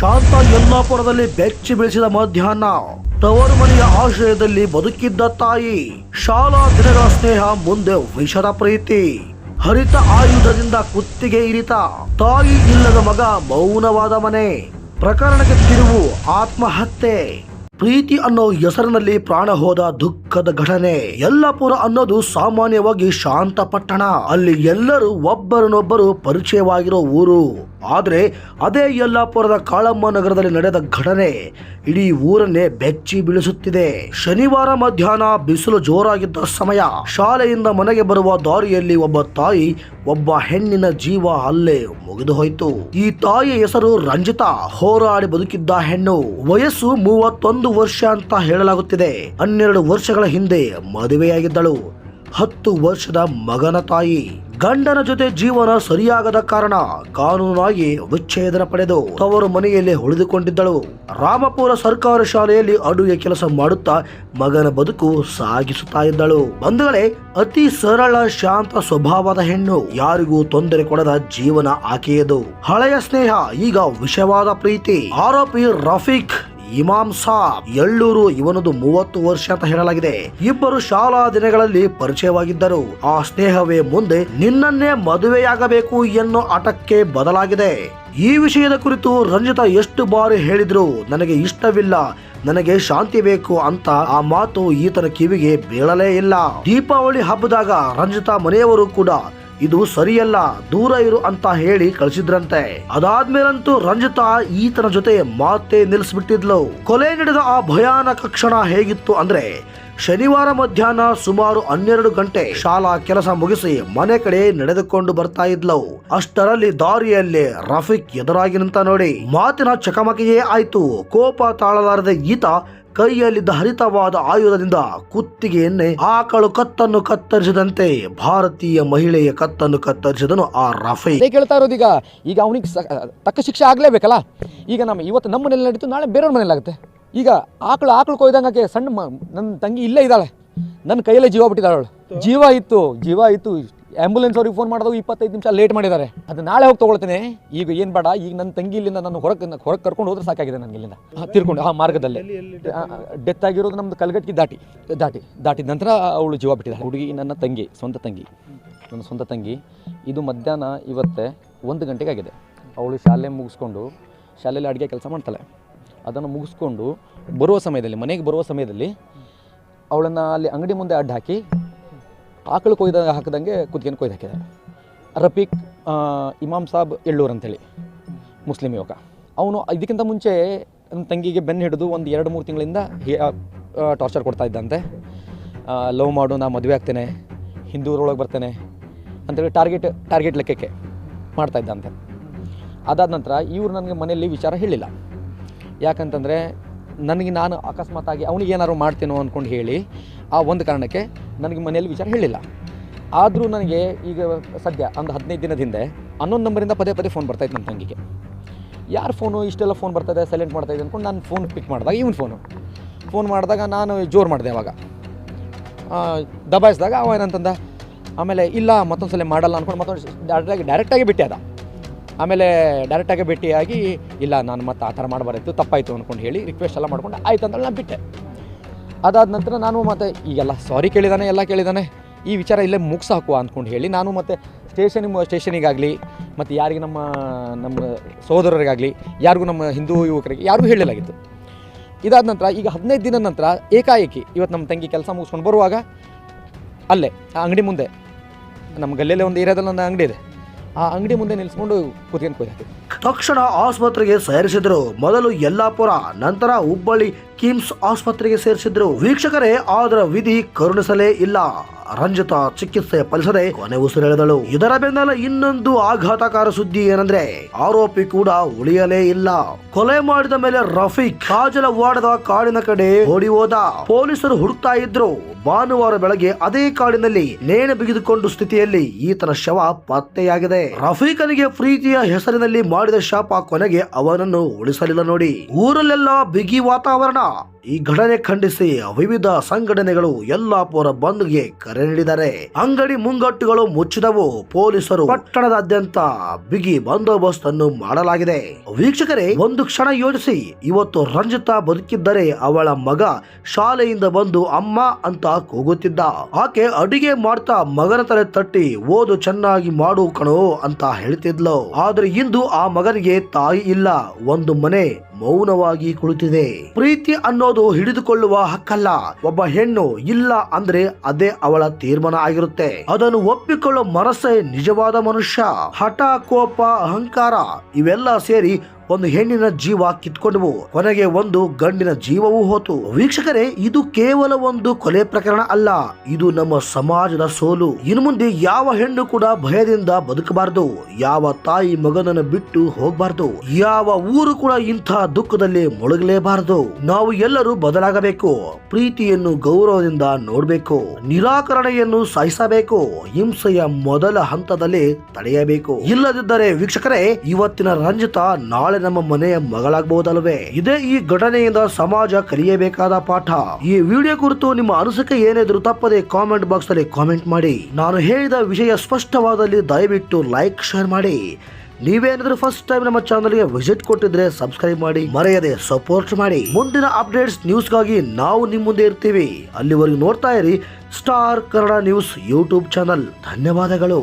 ಶಾಂತ ಯಲ್ಲಾಪುರದಲ್ಲಿ ಬೆಚ್ಚಿ ಬೀಳಿಸಿದ ಮಧ್ಯಾಹ್ನ ತವರು ಮನೆಯ ಆಶ್ರಯದಲ್ಲಿ ಬದುಕಿದ್ದ ತಾಯಿ ಶಾಲಾ ದಿನಗಳ ಸ್ನೇಹ ಮುಂದೆ ವಿಷದ ಪ್ರೀತಿ. ಹರಿತ ಆಯುಧದಿಂದ ಕುತ್ತಿಗೆ ಇರಿತ ತಾಯಿ ಇಲ್ಲದ ಮಗ ಮೌನವಾದ ಮನೆ. ಪ್ರಕರಣಕ್ಕೆ ತಿರುವು ಆತ್ಮಹತ್ಯೆ. ಪ್ರೀತಿ ಅನ್ನೋ ಹೆಸರಿನಲ್ಲಿ ಪ್ರಾಣ ಹೋದ ದುಃಖದ ಘಟನೆ. ಯಲ್ಲಾಪುರ ಅನ್ನೋದು ಸಾಮಾನ್ಯವಾಗಿ ಶಾಂತ ಪಟ್ಟಣ. ಅಲ್ಲಿ ಎಲ್ಲರೂ ಒಬ್ಬರನ್ನೊಬ್ಬರು ಪರಿಚಯವಾಗಿರೋ ಊರು. ಆದ್ರೆ ಅದೇ ಯಲ್ಲಾಪುರದ ಕಾಳಮ್ಮ ನಗರದಲ್ಲಿ ನಡೆದ ಘಟನೆ ಇಡೀ ಊರನ್ನೇ ಬೆಚ್ಚಿ ಬೀಳಿಸುತ್ತಿದೆ. ಶನಿವಾರ ಮಧ್ಯಾಹ್ನ ಬಿಸಿಲು ಜೋರಾಗಿದ್ದ ಸಮಯ. ಶಾಲೆಯಿಂದ ಮನೆಗೆ ಬರುವ ದಾರಿಯಲ್ಲಿ ಒಬ್ಬ ತಾಯಿ ಒಬ್ಬ ಹೆಣ್ಣಿನ ಜೀವ ಅಲ್ಲೇ ಮುಗಿದು ಹೋಯಿತು. ಈ ತಾಯಿಯ ಹೆಸರು ರಂಜಿತಾ. ಹೋರಾಡಿ ಬದುಕಿದ್ದ ಹೆಣ್ಣು. ವಯಸ್ಸು ಮೂವತ್ತೊಂದು ವರ್ಷ ಅಂತ ಹೇಳಲಾಗುತ್ತಿದೆ. ಹನ್ನೆರಡು ವರ್ಷಗಳ ಹಿಂದೆ ಮದುವೆಯಾಗಿದ್ದಳು. ಹತ್ತು ವರ್ಷದ ಮಗನ ತಾಯಿ. ಗಂಡನ ಜೊತೆ ಜೀವನ ಸರಿಯಾಗದ ಕಾರಣ ಕಾನೂನಾಗಿ ವಿಚ್ಛೇದನ ಪಡೆದು ತವರು ಮನೆಯಲ್ಲಿ ಉಳಿದುಕೊಂಡಿದ್ದಳು. ರಾಮಪುರ ಸರ್ಕಾರಿ ಶಾಲೆಯಲ್ಲಿ ಅಡುಗೆ ಕೆಲಸ ಮಾಡುತ್ತಾ ಮಗನ ಬದುಕು ಸಾಗಿಸುತ್ತಾ ಇದ್ದಳು. ಬಂಧುಗಳೇ, ಅತಿ ಸರಳ, ಶಾಂತ ಸ್ವಭಾವದ ಹೆಣ್ಣು ಯಾರಿಗೂ ತೊಂದರೆ ಕೊಡದ ಜೀವನ ಆಕೆಯದು. ಹಳೆಯ ಸ್ನೇಹ, ಈಗ ವಿಷವಾದ ಪ್ರೀತಿ. ಆರೋಪಿ ರಫೀಕ್ ಇಮಾಮ್ ಸಾಬ್, ಎಳ್ಳೂರು ಇವನದು ಮೂವತ್ತು ವರ್ಷ ಅಂತ ಹೇಳಲಾಗಿದೆ. ಇಬ್ಬರು ಶಾಲಾ ದಿನಗಳಲ್ಲಿ ಪರಿಚಯವಾಗಿದ್ದರು. ಆ ಸ್ನೇಹವೇ ಮುಂದೆ ನಿನ್ನನ್ನೇ ಮದುವೆಯಾಗಬೇಕು ಎನ್ನೋ ಆಟಕ್ಕೆ ಬದಲಾಗಿದೆ. ಈ ವಿಷಯದ ಕುರಿತು ರಂಜಿತಾ ಎಷ್ಟು ಬಾರಿ ಹೇಳಿದ್ರು, ನನಗೆ ಇಷ್ಟವಿಲ್ಲ, ನನಗೆ ಶಾಂತಿ ಬೇಕು ಅಂತ ಆ ಮಾತು ಈತನ ಕಿವಿಗೆ ಬೀಳಲೇ ಇಲ್ಲ. ದೀಪಾವಳಿ ಹಬ್ಬದಾಗ ರಂಜಿತಾ ಮನೆಯವರು ಕೂಡ ಇದು ಸರಿಯಲ್ಲ, ದೂರ ಇರು ಅಂತ ಹೇಳಿ ಕಳಿಸಿದ್ರಂತೆ. ಅದಾದ್ಮೇಲಂತೂ ರಂಜಿತಾ ಈತನ ಜೊತೆ ಮಾತೇ ನಿಲ್ಲಿಸ್ಬಿಟ್ಟಿದ್ಲು ಕೊಲೆ ನಡೆದ ಆ ಭಯಾನಕ ಕ್ಷಣ ಹೇಗಿತ್ತು ಅಂದ್ರೆ, ಶನಿವಾರ ಮಧ್ಯಾಹ್ನ ಸುಮಾರು ಹನ್ನೆರಡು ಗಂಟೆ ಶಾಲಾ ಕೆಲಸ ಮುಗಿಸಿ ಮನೆ ಕಡೆ ನಡೆದುಕೊಂಡು ಬರ್ತಾ ಇದ್ಲು. ಅಷ್ಟರಲ್ಲಿ ದಾರಿಯಲ್ಲಿ ರಫೀಕ್ ಎದುರಾಗಿ ನಿಂತ ನೋಡಿ, ಮಾತಿನ ಚಕಮಕಿಯೇ ಆಯ್ತು. ಕೋಪ ತಾಳಲಾರದೆ ಈತ ಕೈಯಲ್ಲಿದ್ದ ಹರಿತವಾದ ಆಯುಧದಿಂದ ಕುತ್ತಿಗೆಯನ್ನೇ ಆಕಳು ಕತ್ತನ್ನು ಕತ್ತರಿಸಿದಂತೆ ಭಾರತೀಯ ಮಹಿಳೆಯ ಕತ್ತನ್ನು ಕತ್ತರಿಸಿದನು ಆ ರಫೈ. ಕೇಳ್ತಾ ಇರೋದು ಈಗ. ಅವನಿಗೆ ತಕ್ಕ ಶಿಕ್ಷೆ ಆಗಲೇಬೇಕಲ್ಲ? ಈಗ ನಮ್ಮ ಇವತ್ತು ನಮ್ಮ ಮನೇಲಿ ನಡೀತು, ನಾಳೆ ಬೇರೆಯವ್ರ ಮನೇಲಿ ಆಗುತ್ತೆ. ಈಗ ಆಕಳು ಆಕಳು ಕೊಯ್ದಂಗೆ ಸಣ್ಣ ನನ್ನ ತಂಗಿ ಇಲ್ಲೇ ಇದ್ದಾಳೆ. ನನ್ನ ಕೈಯಲ್ಲೇ ಜೀವ ಬಿಟ್ಟಿದ್ದಾಳೆ ಜೀವ ಇತ್ತು ಜೀವ ಇತ್ತು ಆ್ಯಂಬುಲೆನ್ಸ್ ಅವ್ರಿಗೆ ಫೋನ್ ಮಾಡಿದಾಗ ಇಪ್ಪತ್ತೈದು ನಿಮಿಷ ಲೇಟ್ ಮಾಡಿದ್ದಾರೆ. ಅದು ನಾಳೆ ಹೋಗಿ ತೊಗೊಳ್ತೇನೆ. ಈಗ ಏನು ಬೇಡ ಈಗ ನನ್ನ ತಂಗಿ ಇಲ್ಲಿಂದ ನಾನು ಹೊರಗೆ ಹೊರಗೆ ಕರ್ಕೊಂಡು ಹೋದ್ರೆ ಸಾಕಾಗಿದೆ ನನಗೆ ಇಲ್ಲಿಂದ ತಿರ್ಕೊಂಡು ಆ ಮಾರ್ಗದಲ್ಲಿ. ಡೆತ್ ಆಗಿರೋದು ನಮ್ದು ಕಲ್ಗಟ್ಟಿ ದಾಟಿ ದಾಟಿ ದಾಟಿದ ನಂತರ ಅವಳು ಜೀವ ಬಿಟ್ಟಿದ್ದಾಳೆ. ಹುಡುಗಿ ನನ್ನ ತಂಗಿ ಸ್ವಂತ ತಂಗಿ ನನ್ನ ಸ್ವಂತ ತಂಗಿ. ಇದು ಮಧ್ಯಾಹ್ನ ಇವತ್ತೆ ಒಂದು ಗಂಟೆಗೆ ಆಗಿದೆ. ಅವಳು ಶಾಲೆ ಮುಗಿಸ್ಕೊಂಡು ಶಾಲೆಯಲ್ಲಿ ಅಡುಗೆ ಕೆಲಸ ಮಾಡ್ತಾಳೆ. ಅದನ್ನು ಮುಗಿಸ್ಕೊಂಡು ಬರುವ ಸಮಯದಲ್ಲಿ ಮನೆಗೆ ಬರುವ ಸಮಯದಲ್ಲಿ ಅವಳನ್ನು ಅಲ್ಲಿ ಅಂಗಡಿ ಮುಂದೆ ಅಡ್ಡ ಹಾಕಿ ಆಕಳು ಕೊಯ್ದ ಹಾಕಿದಂಗೆ ಕುದ್ಗೆನ ಕೊಯ್ದು ಹಾಕಿದ್ದಾರೆ. ರಫೀಕ್ ಇಮಾಮ್ ಸಾಬ್ ಎಳ್ಳೂರು ಅಂತೇಳಿ, ಮುಸ್ಲಿಂ ಯುವಕ. ಅವನು ಇದಕ್ಕಿಂತ ಮುಂಚೆ ನನ್ನ ತಂಗಿಗೆ ಬೆನ್ನು ಹಿಡಿದು ಒಂದು ಎರಡು ಮೂರು ತಿಂಗಳಿಂದ ಟಾರ್ಚರ್ ಕೊಡ್ತಾ ಇದ್ದಂತೆ. ಲವ್ ಮಾಡು, ನಾ ಮದುವೆ ಆಗ್ತೇನೆ, ಹಿಂದೂರೊಳಗೆ ಬರ್ತೇನೆ ಅಂತೇಳಿ ಟಾರ್ಗೆಟ್ ಟಾರ್ಗೆಟ್ ಲೆಕ್ಕಕ್ಕೆ ಮಾಡ್ತಾ ಇದ್ದಂತೆ. ಅದಾದ ನಂತರ ಇವರು ನನಗೆ ಮನೆಯಲ್ಲಿ ವಿಚಾರ ಹೇಳಿಲ್ಲ. ಯಾಕಂತಂದರೆ ನನಗೆ ನಾನು ಅಕಸ್ಮಾತಾಗಿ ಅವನಿಗೆ ಏನಾದ್ರು ಮಾಡ್ತೇನೋ ಅಂದ್ಕೊಂಡು ಹೇಳಿ ಆ ಒಂದು ಕಾರಣಕ್ಕೆ ನನಗೆ ಮನೆಯಲ್ಲಿ ವಿಚಾರ ಹೇಳಿಲ್ಲ. ಆದರೂ ನನಗೆ ಈಗ ಸದ್ಯ ಒಂದು ಹದಿನೈದು ದಿನದ ಹಿಂದೆ ಹನ್ನೊಂದು ನಂಬರಿಂದ ಪದೇ ಪದೇ ಫೋನ್ ಬರ್ತಾಯಿತ್ತು ನನ್ನ ತಂಗಿಗೆ. ಯಾರು ಫೋನು ಇಷ್ಟೆಲ್ಲ ಫೋನ್ ಬರ್ತಾಯಿದೆ ಸೈಲೆಂಟ್ ಮಾಡ್ತಾಯಿದೆ ಅಂದ್ಕೊಂಡು ನಾನು ಫೋನ್ ಪಿಕ್ ಮಾಡಿದಾಗ ಇವನು ಫೋನು ಫೋನ್ ಮಾಡಿದಾಗ ನಾನು ಜೋರು ಮಾಡಿದೆ ಅವಾಗ. ದಬಾಯಿಸಿದಾಗ ಅವ ಏನಂತಂದ, ಆಮೇಲೆ ಇಲ್ಲ ಮತ್ತೊಂದು ಸಲ ಮಾಡಲ್ಲ ಅಂದ್ಕೊಂಡು ಮತ್ತೊಂದು ಡೈರೆಕ್ಟಾಗಿ ಡೈರೆಕ್ಟಾಗಿ ಬಿಟ್ಟೆ ಆದ ಆಮೇಲೆ ಡೈರೆಕ್ಟಾಗಿ ಭೇಟಿಯಾಗಿ, ಇಲ್ಲ, ನಾನು ಮತ್ತೆ ಆ ಥರ ಮಾಡಬಾರ್ದು ತಪ್ಪಾಯಿತು ಅಂದ್ಕೊಂಡು ಹೇಳಿ ರಿಕ್ವೆಸ್ಟ್ ಎಲ್ಲ ಮಾಡ್ಕೊಂಡು ಆಯ್ತು ಅಂತ ನಾನು ಬಿಟ್ಟೆ. ಅದಾದ ನಂತರ ನಾನು ಮತ್ತೆ ಈಗೆಲ್ಲ ಸಾರಿ ಕೇಳಿದಾನೆ, ಎಲ್ಲ ಕೇಳಿದಾನೆ. ಈ ವಿಚಾರ ಇಲ್ಲೇ ಮುಗಿಸ್ ಹಾಕುವ ಅಂದ್ಕೊಂಡು ಹೇಳಿ ನಾನು ಮತ್ತೆ ಸ್ಟೇಷನಿಗೆ ಸ್ಟೇಷನಿಗಾಗಲಿ ಮತ್ತು ಯಾರಿಗೆ ನಮ್ಮ ನಮ್ಮ ಸಹೋದರರಿಗಾಗಲಿ, ಯಾರಿಗೂ ನಮ್ಮ ಹಿಂದೂ ಯುವಕರಿಗೆ ಯಾರಿಗೂ ಹೇಳಲಾಗಿತ್ತು ಇದಾದ ನಂತರ ಈಗ ಹದಿನೈದು ದಿನದ ನಂತರ ಏಕಾಏಕಿ ಇವತ್ತು ನಮ್ಮ ತಂಗಿ ಕೆಲಸ ಮುಗಿಸ್ಕೊಂಡು ಬರುವಾಗ ಅಲ್ಲೇ, ಆ ಅಂಗಡಿ ಮುಂದೆ, ನಮ್ಮ ಗಲ್ಲಿಯಲ್ಲೇ ಒಂದು ಏರಿಯಾದಲ್ಲಿ ಒಂದು ಅಂಗಡಿ ಇದೆ. ಆ ಅಂಗಡಿ ಮುಂದೆ ನಿಲ್ಲಿಸ್ಕೊಂಡು ಕೂತ್ಕೊಂಡು ಕೊಯ್ದು ಹಾಕಿದ್ರು ತಕ್ಷಣ ಆಸ್ಪತ್ರೆಗೆ ಸೇರಿಸಿದ್ರು. ಮೊದಲು ಯಲ್ಲಾಪುರ, ನಂತರ ಹುಬ್ಬಳ್ಳಿ ಕಿಮ್ಸ್ ಆಸ್ಪತ್ರೆಗೆ ಸೇರಿಸಿದ್ರು. ವೀಕ್ಷಕರೇ, ಆದ್ರ ವಿಧಿ ಕರುಣಿಸಲೇ ಇಲ್ಲ. ರಂಜಿತಾ ಚಿಕಿತ್ಸೆ ಫಲಿಸದೆ ಕೊನೆ ಉಸಿರೆಳೆದಳು. ಇದರ ಬೆನ್ನಲ್ಲ ಇನ್ನೊಂದು ಆಘಾತಕಾರ ಸುದ್ದಿ ಏನಂದ್ರೆ, ಆರೋಪಿ ಕೂಡ ಉಳಿಯಲೇ ಇಲ್ಲ. ಕೊಲೆ ಮಾಡಿದ ಮೇಲೆ ರಫೀಕ್ ಕಾಜಲವಾಡದ ಕಾಡಿನ ಕಡೆ ಓಡಿ ಹೋದ. ಪೊಲೀಸರು ಹುಡುಕ್ತಾ ಇದ್ರು. ಭಾನುವಾರ ಬೆಳಗ್ಗೆ ಅದೇ ಕಾಡಿನಲ್ಲಿ ನೇಣು ಬಿಗಿದುಕೊಂಡು ಸ್ಥಿತಿಯಲ್ಲಿ ಈತನ ಶವ ಪತ್ತೆಯಾಗಿದೆ. ರಫೀಕನಿಗೆ ಪ್ರೀತಿಯ ಹೆಸರಿನಲ್ಲಿ ಮಾಡಿದ ಶಾಪ ಕೊನೆಗೆ ಅವನನ್ನು ಉಳಿಸಲಿಲ್ಲ ನೋಡಿ. ಊರಲ್ಲೆಲ್ಲ ಬಿಗಿ ವಾತಾವರಣ. ಈ ಘಟನೆ ಖಂಡಿಸಿ ವಿವಿಧ ಸಂಘಟನೆಗಳು ಯಲ್ಲಾಪುರ ಬಂದ್ಗೆ ಕರೆ ನೀಡಿದ್ದಾರೆ ಅಂಗಡಿ ಮುಂಗಟ್ಟುಗಳು ಮುಚ್ಚಿದವು ಪೊಲೀಸರು. ಪಟ್ಟಣದಾದ್ಯಂತ ಬಿಗಿ ಬಂದೋಬಸ್ತ್ ಅನ್ನು ಮಾಡಲಾಗಿದೆ. ವೀಕ್ಷಕರೇ, ಒಂದು ಕ್ಷಣ ಯೋಚಿಸಿ. ಇವತ್ತು ರಂಜಿತಾ ಬದುಕಿದ್ದರೆ ಅವಳ ಮಗ ಶಾಲೆಯಿಂದ ಬಂದು ಅಮ್ಮ ಅಂತ ಕೂಗುತ್ತಿದ್ದ. ಆಕೆ ಅಡಿಗೆ ಮಾಡ್ತಾ ಮಗನ ತಲೆ ತಟ್ಟಿ, ಓದು ಚೆನ್ನಾಗಿ ಮಾಡು ಕಣೋ ಅಂತ ಹೇಳ್ತಿದ್ಲು. ಆದ್ರೆ ಇಂದು ಆ ಮಗನಿಗೆ ತಾಯಿ ಇಲ್ಲ. ಒಂದು ಮನೆ ಮೌನವಾಗಿ ಕುಳಿತಿದೆ. ಪ್ರೀತಿ ಅನ್ನೋದು ಹಿಡಿದುಕೊಳ್ಳುವ ಹಕ್ಕಲ್ಲ. ಒಬ್ಬ ಹೆಣ್ಣು ಇಲ್ಲ ಅಂದ್ರೆ ಅದೇ ಅವಳ ತೀರ್ಮಾನ ಆಗಿರುತ್ತೆ. ಅದನ್ನು ಒಪ್ಪಿಕೊಳ್ಳೋ ಮನಸ್ಸೇ ನಿಜವಾದ ಮನುಷ್ಯ. ಹಠ, ಕೋಪ, ಅಹಂಕಾರ ಇವೆಲ್ಲ ಸೇರಿ ಒಂದು ಹೆಣ್ಣಿನ ಜೀವ ಕಿತ್ಕೊಂಡವು. ಕೊನೆಗೆ ಒಂದು ಗಂಡಿನ ಜೀವವೂ ಹೋತು. ವೀಕ್ಷಕರೇ, ಇದು ಕೇವಲ ಒಂದು ಕೊಲೆ ಪ್ರಕರಣ ಅಲ್ಲ. ಇದು ನಮ್ಮ ಸಮಾಜದ ಸೋಲು. ಇನ್ನು ಮುಂದೆ ಯಾವ ಹೆಣ್ಣು ಕೂಡ ಭಯದಿಂದ ಬದುಕಬಾರದು. ಯಾವ ತಾಯಿ ಮಗನನ್ನು ಬಿಟ್ಟು ಹೋಗಬಾರದು. ಯಾವ ಊರು ಕೂಡ ಇಂಥ ದುಃಖದಲ್ಲಿ ಮುಳುಗಲೇಬಾರದು. ನಾವು ಎಲ್ಲರೂ ಬದಲಾಗಬೇಕು. ಪ್ರೀತಿಯನ್ನು ಗೌರವದಿಂದ ನೋಡಬೇಕು. ನಿರಾಕರಣೆಯನ್ನು ಸಹಿಸಬೇಕು ಹಿಂಸೆಯ ಮೊದಲ ಹಂತದಲ್ಲಿ ತಡೆಯಬೇಕು. ಇಲ್ಲದಿದ್ದರೆ ವೀಕ್ಷಕರೇ, ಇವತ್ತಿನ ರಂಜಿತ ನಾಳೆ ನಮ್ಮ ಮನೆಯ ಮಗಳಾಗಬಹುದಲ್ವೇ? ಇದೇ ಈ ಘಟನೆಯಿಂದ ಸಮಾಜ ಕಲಿಯಬೇಕಾದ ಪಾಠ. ಈ ವಿಡಿಯೋ ಕುರಿತು ನಿಮ್ಮ ಅನಿಸಿಕೆ ಏನಿದ್ರು ತಪ್ಪದೆ ಕಾಮೆಂಟ್ ಬಾಕ್ಸ್ ಅಲ್ಲಿ ಕಾಮೆಂಟ್ ಮಾಡಿ. ನಾನು ಹೇಳಿದ ವಿಷಯ ಸ್ಪಷ್ಟವಾದಲ್ಲಿ ದಯವಿಟ್ಟು ಲೈಕ್ ಶೇರ್ ಮಾಡಿ. ನೀವೇನಾದ್ರೂ ಫಸ್ಟ್ ಟೈಮ್ ನಮ್ಮ ಚಾನಲ್ಗೆ ವಿಸಿಟ್ ಕೊಟ್ಟಿದ್ರೆ ಸಬ್ಸ್ಕ್ರೈಬ್ ಮಾಡಿ, ಮರೆಯದೆ ಸಪೋರ್ಟ್ ಮಾಡಿ. ಮುಂದಿನ ಅಪ್ಡೇಟ್ಸ್ ನ್ಯೂಸ್ಗಾಗಿ ನಾವು ನಿಮ್ಮ ಮುಂದೆ ಇರ್ತೀವಿ. ಅಲ್ಲಿವರೆಗೂ ನೋಡ್ತಾ ಇರಿ star Kannada news YouTube channel ಧನ್ಯವಾದಗಳು.